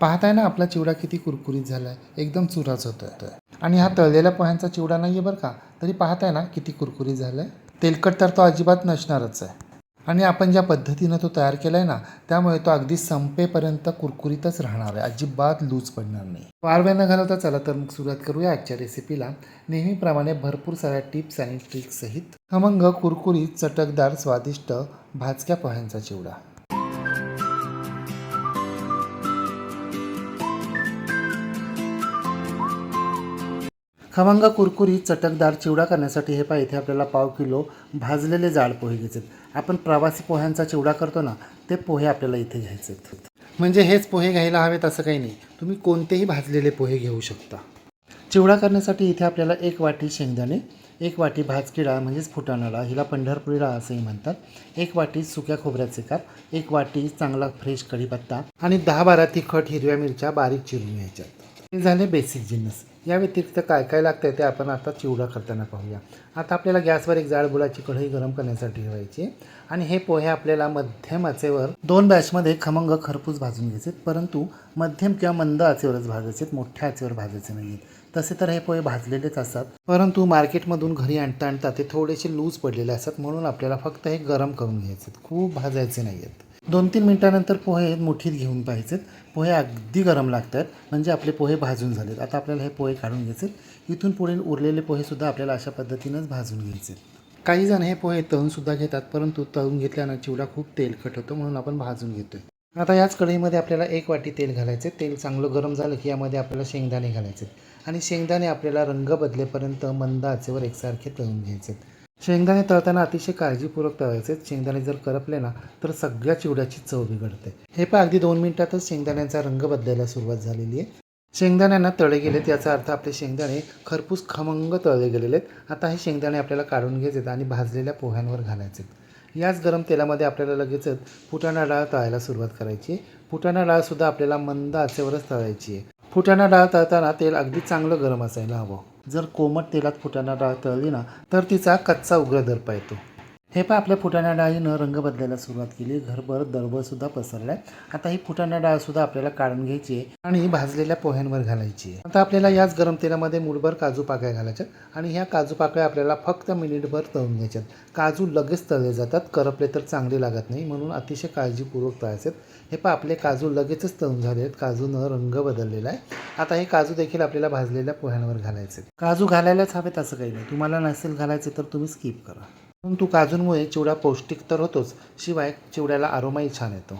पाहताय ना आपला चिवडा किती कुरकुरीत झाला आहे एकदम चुराच होतो आहे आणि हा तळलेल्या पोह्यांचा चिवडा नाही आहे बरं का? तरी पाहताय ना किती कुरकुरीत झाला आहे तेलकट तर तो अजिबात नसणारच आहे. आणि आपण ज्या पद्धतीनं तो तयार केला आहे ना त्यामुळे तो अगदी संपेपर्यंत कुरकुरीतच राहणार आहे. अजिबात लूज पडणार नाही. फार वेळ न घालवता चला तर मग सुरुवात करूया आजच्या रेसिपीला नेहमीप्रमाणे भरपूर साऱ्या टिप्स आणि ट्रिक्ससहित खमंग कुरकुरीत चटकदार स्वादिष्ट भाजक्या पोह्यांचा चिवडा. खमंग कुरकुरीत चटकदार चिवडा करण्यासाठी हे पहा इथे आपल्याला पाव किलो भाजलेले जाड पोहे घ्यायचे आपण प्रवासी पोह्यांचा चिवडा करतो ना ते पोहे आपल्याला इथे घ्यायचे म्हणजे हेच पोहे घ्यायला हवेत असं काही नाही. तुम्ही कोणतेही भाजलेले पोहे घेऊ शकता. चिवडा करण्यासाठी इथे आपल्याला एक वाटी शेंगदाणे एक वाटी भाजकी डाळ म्हणजेच फुटाणा डाळ हिला पंढरपुरी डाळ असंही म्हणतात. एक वाटी सुक्या खोबऱ्याचे काप एक वाटी चांगला फ्रेश कढीपत्ता आणि दहा बारा तिखट हिरव्या मिरच्या बारीक चिरून घ्यायच्यात. हे झाले बेसिक जिन्नस या व्यतिरिक्त काय काय लागतं ते आपण आता चिवडा करताना पाहूया. आता आपल्याला गॅसवर एक जाड बुडाची कढई गरम करण्यासाठी ठेवायची आणि हे पोहे आपल्याला मध्यम आचेवर दोन बॅचमध्ये खमंग खरपूस भाजून घ्यायचे परंतु मध्यम किंवा मंद आचेवरच भाजायचे मोठ्या आचेवर भाजायचे नाहीत तसे तर हे पोहे भाजलेलेच असतात. परंतु मार्केटमधून घरी आणता आणता ते थोडेसे लूज पडलेले असतात. म्हणून आपल्याला फक्त हे गरम करून घ्यायचे खूप भाजायचे नाही आहेत. दोन तीन मिनटानंतर पोहे मुठीत घेऊन पाहिजेत पोहे अगदी गरम लागत आहेत म्हणजे आपले पोहे भाजून झालेत. आता आपल्याला हे पोहे काढून घ्यायचे इथून पुढे उरलेले पोहेसुद्धा आपल्याला अशा पद्धतीनंच भाजून घ्यायचे काही जण हे पोहे तळूनसुद्धा घेतात परंतु तळून घेतल्यानं चिवडा खूप तेलकट होतो म्हणून आपण भाजून घेतोय. आता याच कढईमध्ये आपल्याला एक वाटी तेल घालायचे तेल चांगलं गरम झालं की यामध्ये आपल्याला शेंगदाणे घालायचे आणि शेंगदाणे आपल्याला रंग बदलेपर्यंत मंद आचेवर एकसारखे तळून घ्यायचे शेंगदाणे तळताना अतिशय काळजीपूर्वक तळायचे. शेंगदाणे जर करपले ना तर सगळ्या चिवड्याची चव बिघडते. हे पण अगदी दोन मिनिटातच शेंगदाण्यांचा रंग बदलायला सुरुवात झालेली आहे. शेंगदाण्यांना तळे गेलेत याचा अर्थ आपले शेंगदाणे खरपूस खमंग तळले गेलेले आहेत आता हे शेंगदाणे आपल्याला काढून घ्यायचे आणि भाजलेल्या पोह्यांवर घालायचे याच गरम तेलामध्ये आपल्याला लगेचच फुटाणा डाळ तळायला सुरुवात करायची आहे. फुटाणा डाळसुद्धा आपल्याला मंद आचेवरच तळायची आहे. फुटाणा डाळ तळताना तेल अगदी चांगलं गरम असायला हवं. जर कोमट तेलात फुटाणा डाळ तळली ना तर तिचा कच्चा उग्र दर्प येतो. हे पण आपल्या फुटाणा डाळीनं रंग बदलायला सुरुवात केली. घरभर दरबळसुद्धा पसरलाय. आता ही फुटाणा डाळसुद्धा आपल्याला काढून घ्यायची आहे आणि भाजलेल्या पोह्यांवर घालायची आहे. आता आपल्याला याच गरम तेलामध्ये मुठभर काजू पाकळ्या घालायच्या आणि ह्या काजू पाकळ्या आपल्याला फक्त मिनिटभर तळून घ्यायच्यात. काजू लगेच तळले जातात. करपले तर चांगले लागत नाही म्हणून अतिशय काळजीपूर्वक तळायचे हे पण आपले काजू लगेचच तळून झाले आहेत काजूनं रंग बदललेला आहे. आता हे काजू देखील आपल्याला भाजलेल्या पोह्यांवर घालायचे काजू घालायलाच हवेत असं काही नाही. तुम्हाला नसेल घालायचे तर तुम्ही स्किप करा. परंतु काजूंमुळे चिवडा पौष्टिक तर होतोच शिवाय चिवड्याला आरोमाही छान येतो.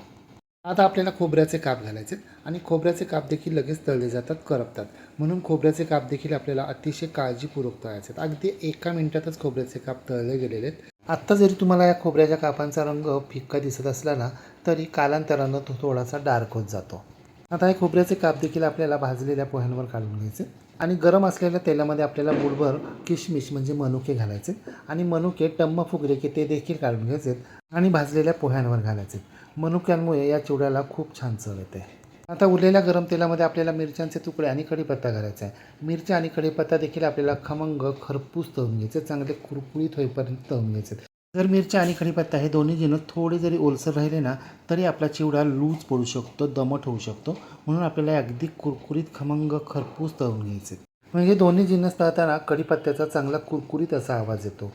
आता आपल्याला खोबऱ्याचे काप घालायचे आणि खोबऱ्याचे काप देखील लगेच तळले जातात करपतात. म्हणून खोबऱ्याचे काप देखील आपल्याला अतिशय काळजीपूर्वक तळायचे आहेत. अगदी एका मिनिटातच खोबऱ्याचे काप तळले गेलेले आहेत. आत्ता जरी तुम्हाला या खोबऱ्याच्या कापांचा रंग फिक्का दिसत असला ना तरी कालांतरानं तो थोडासा डार्क होत जातो. आता हे खोबऱ्याचे काप देखील आपल्याला भाजलेल्या पोह्यांवर काढून घ्यायचे. आणि गरम असलेल्या तेलामध्ये आपल्याला मुठभर किशमिश म्हणजे मनुके घालायचे. आणि मनुके टम्म फुगले की ते देखील काढून घ्यायचे आणि भाजलेल्या पोह्यांवर घालायचे. मनुक्यांमुळे या चिवड्याला खूप छान चव येते. आता उरलेल्या गरम तेलामध्ये आपल्याला मिरच्यांचे तुकडे आणि कढीपत्ता घालायचा आहे. मिरच्या आणि कढीपत्ता देखील आपल्याला खमंग खरपूस तळून घ्यायचे चांगले कुरकुरीत होईपर्यंत तळून घ्यायचे. जर मिरच्या आणि कढीपत्ता हे दोन्ही जिनस थोडे जरी ओलसर राहिले ना तरी आपला चिवडा लूज पडू शकतो दमट होऊ शकतो. म्हणून आपल्याला अगदी कुरकुरीत खमंग खरपूस तळून घ्यायचे. म्हणजे दोन्ही जिन्नस तळताना कढीपत्त्याचा चांगला कुरकुरीत असा आवाज येतो.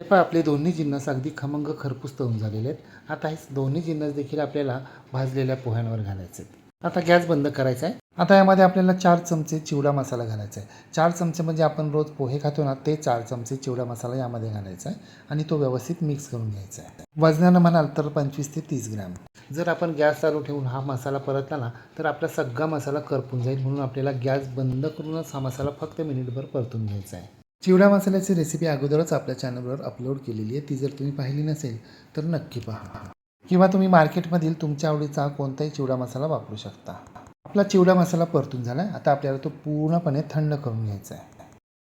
हे पण आपले दोन्ही जिन्नस अगदी खमंग खरपूस तळून झालेले आहेत. आता हे दोन्ही जिन्नस देखील आपल्याला भाजलेल्या पोह्यांवर घालायचे आहेत. आता गॅस बंद करायचा आहे. आता यामध्ये आपल्याला चार चमचे चिवडा मसाला घालायचा आहे. चार चमचे म्हणजे आपण रोज पोहे खातो ना ते चार चमचे चिवडा मसाला यामध्ये घालायचा आहे आणि तो व्यवस्थित मिक्स करून घ्यायचा आहे. वजनानं म्हणाल तर पंचवीस ते तीस ग्रॅम. जर आपण गॅस चालू ठेवून हा मसाला परतला ना तर आपला सगळा मसाला करपून जाईल म्हणून आपल्याला गॅस बंद करूनच हा मसाला फक्त मिनिटभर परतून घ्यायचा आहे. चिवडा मसाल्याची रेसिपी अगोदरच आपल्या चॅनलवर अपलोड केलेली आहे. ती जर तुम्ही पाहिली नसेल तर नक्की पहा. किंवा तुम्ही मार्केटमधील तुमच्या आवडीचा कोणताही चिवडा मसाला वापरू शकता. आपला चिवडा मसाला परतून झाला आहे आता आपल्याला तो पूर्णपणे थंड करून घ्यायचा आहे.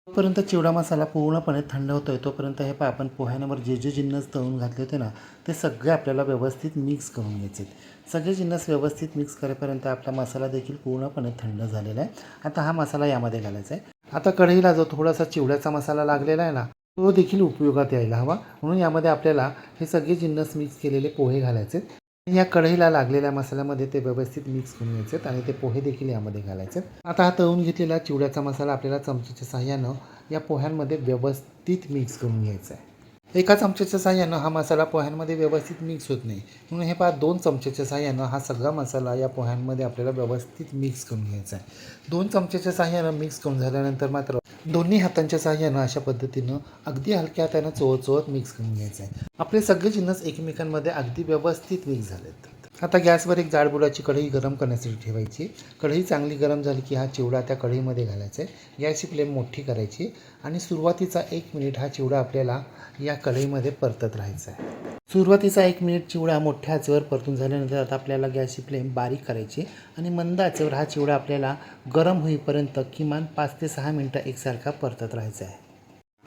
तोपर्यंत चिवडा मसाला पूर्णपणे थंड होतो आहे तोपर्यंत हे पहा आपण पोह्यांवर जे जे जिन्नस तळून घातले होते ना ते सगळे आपल्याला व्यवस्थित मिक्स करून घ्यायचे आहेत. सगळे जिन्नस व्यवस्थित मिक्स करेपर्यंत आपला मसाला देखील पूर्णपणे थंड झालेला आहे. आता हा मसाला यामध्ये घालायचा आहे. आता कढईला जो थोडासा चिवड्याचा मसाला लागलेला आहे ना तो देखील उपयोगात यायला हवा. म्हणून यामध्ये आपल्याला हे सगळे जिन्नस मिक्स केलेले पोहे घालायचे या कढईला लागलेल्या मसाल्यामध्ये ते व्यवस्थित मिक्स करून घ्यायचे आणि ते पोहे देखील यामध्ये घालायचे आता हा तळून घेतलेला चिवड्याचा मसाला आपल्याला चमच्याच्या साह्यानं या पोह्यांमध्ये व्यवस्थित मिक्स करून घ्यायचा आहे. एका चमच्याच्या साह्यानं हा मसाला पोह्यांमध्ये व्यवस्थित मिक्स होत नाही. म्हणून हे पहा दोन चमच्याच्या साह्यानं हा सगळा मसाला या पोह्यांमध्ये आपल्याला व्यवस्थित मिक्स करून घ्यायचा आहे. दोन चमच्याच्या साह्यानं मिक्स करून झाल्यानंतर मात्र दोन्ही हातांच्या साह्यानं अशा पद्धतीनं अगदी हलक्या हातानं चोळत चोळत मिक्स करून घ्यायचं आहे आपले सगळे जिन्नस एकमेकांमध्ये अगदी व्यवस्थित मिक्स झालेत. आता गॅसवर एक जाडबुडाची कढई गरम करण्यासाठी ठेवायची. कढई चांगली गरम झाली की हा चिवडा त्या कढईमध्ये घालायचा आहे गॅसची फ्लेम मोठी करायची आणि सुरुवातीचा एक मिनिट हा चिवडा आपल्याला या कढईमध्ये परतत राहायचा आहे सुरुवातीचा एक मिनिट चिवडा मोठ्या आचेवर परतून झाल्यानंतर आता आपल्याला गॅसची फ्लेम बारीक करायची आणि मंद आचेवर हा चिवडा आपल्याला गरम होईपर्यंत किमान पाच ते सहा मिनटं एकसारखा परतत राहायचा आहे.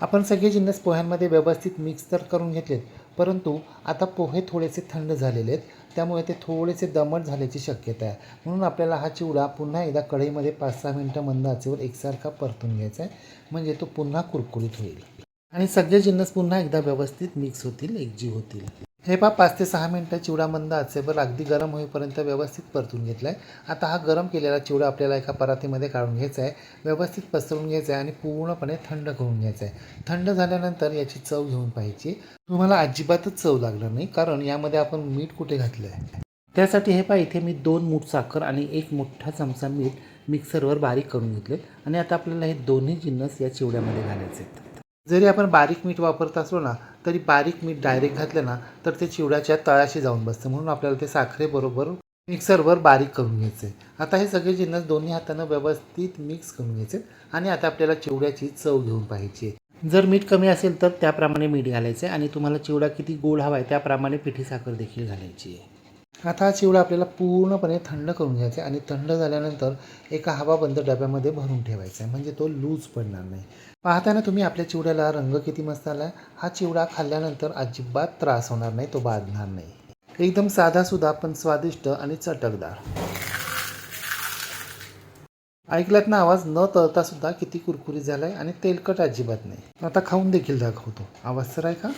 आपण सगळे जिन्नस पोह्यांमध्ये व्यवस्थित मिक्स तर करून घेतलेत परंतु आता पोहे थोडेसे थंड झालेले आहेत त्यामुळे ते थोडेसे दमट झाल्याची शक्यता आहे. म्हणून आपल्याला हा चिवडा पुन्हा एकदा कढईमध्ये पाच सहा मिनटं मंद आचेवर एकसारखा परतून घ्यायचा आहे म्हणजे तो पुन्हा कुरकुरीत होईल. आणि सगळे जिन्नस पुन्हा एकदा व्यवस्थित मिक्स होतील एकजीव होतील. हे पहा पाच ते सहा मिनटं चिवडा मंद आचेवर अगदी गरम होईपर्यंत व्यवस्थित परतून घेतला आहे आता हा गरम केलेला चिवडा आपल्याला एका परातीमध्ये काढून घ्यायचा आहे व्यवस्थित पसरवून घ्यायचा आहे आणि पूर्णपणे थंड करून घ्यायचा आहे थंड झाल्यानंतर याची चव घेऊन पाहिजे तुम्हाला अजिबातच चव लागणार नाही कारण यामध्ये आपण मीठ कुठे घातलं आहे त्यासाठी हे पहा इथे मी दोन मूठ साखर आणि एक मोठा चमचा मीठ मिक्सरवर बारीक करून घेतले आणि आता आपल्याला हे दोन्ही जिन्नस या चिवड्यामध्ये घालायचे आहेत जरी आपण बारीक मीठ वापरत असलो ना तरी बारीक मीठ डायरेक्ट घातलं ना तर ते चिवड्याच्या तळाशी जाऊन बसतं. म्हणून आपल्याला ते साखरेबरोबर मिक्सरवर बारीक करून घ्यायचं. आता हे सगळे जिन्नस दोन्ही हातानं व्यवस्थित मिक्स करून घ्यायचे आणि आता आपल्याला चिवड्याची चव घेऊन पाहिजे जर मीठ कमी असेल तर त्याप्रमाणे मीठ घालायचं आहे आणि तुम्हाला चिवडा किती गोड हवा आहे त्याप्रमाणे पिठी साखर देखील घालायची आहे. आता हा चिवडा आपल्याला पूर्णपणे थंड करून घ्यायचा आहे आणि थंड झाल्यानंतर एका हवाबंद डब्यामध्ये भरून ठेवायचा आहे. म्हणजे तो लूज पडणार नाही. पाहताना तुम्ही आपल्या चिवड्याला रंग किती मस्त आला हा चिवडा खाल्ल्यानंतर अजिबात त्रास होणार नाही तो बाधणार नाही. एकदम साधासुद्धा पण स्वादिष्ट आणि चटकदार. ऐकलात ना आवाज न तळता सुद्धा किती कुरकुरीत झालाय आणि तेलकट अजिबात नाही. आता खाऊन देखील दाखवतो. आवाज तर आहे का?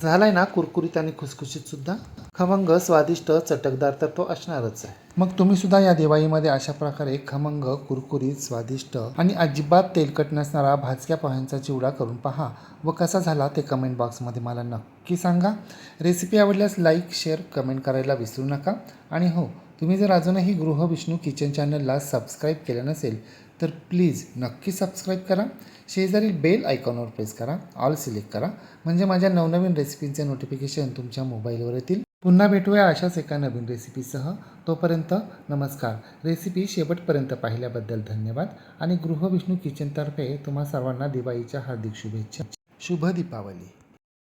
झालाय ना कुरकुरीत आणि खुसखुशीत सुद्धा? खमंग स्वादिष्ट चटकदार तर तो असणारच आहे. मग तुम्ही सुद्धा या दिवाळीमध्ये अशा प्रकारे खमंग कुरकुरीत स्वादिष्ट आणि अजिबात तेलकट नसणारा भाजक्या पोह्यांचा चिवडा करून पहा व कसा झाला ते कमेंट बॉक्समध्ये मला नक्की सांगा. रेसिपी आवडल्यास लाईक शेअर कमेंट करायला विसरू नका. आणि हो तुम्ही जर अजूनही गृहविष्णू किचन चॅनलला सबस्क्राईब केलं नसेल तर प्लीज नक्की सबस्क्राईब करा. शेजारील बेल आयकॉनवर प्रेस करा ऑल सिलेक्ट करा. म्हणजे माझ्या नवनवीन रेसिपींचे नोटिफिकेशन तुमच्या मोबाईलवर येतील. पुन्हा भेटूया अशाच एका नवीन रेसिपीसह तोपर्यंत नमस्कार. रेसिपी शेवटपर्यंत पाहिल्याबद्दल धन्यवाद. आणि गृहविष्णू किचनतर्फे तुम्हा सर्वांना दिवाळीच्या हार्दिक शुभेच्छा. शुभ दीपावली.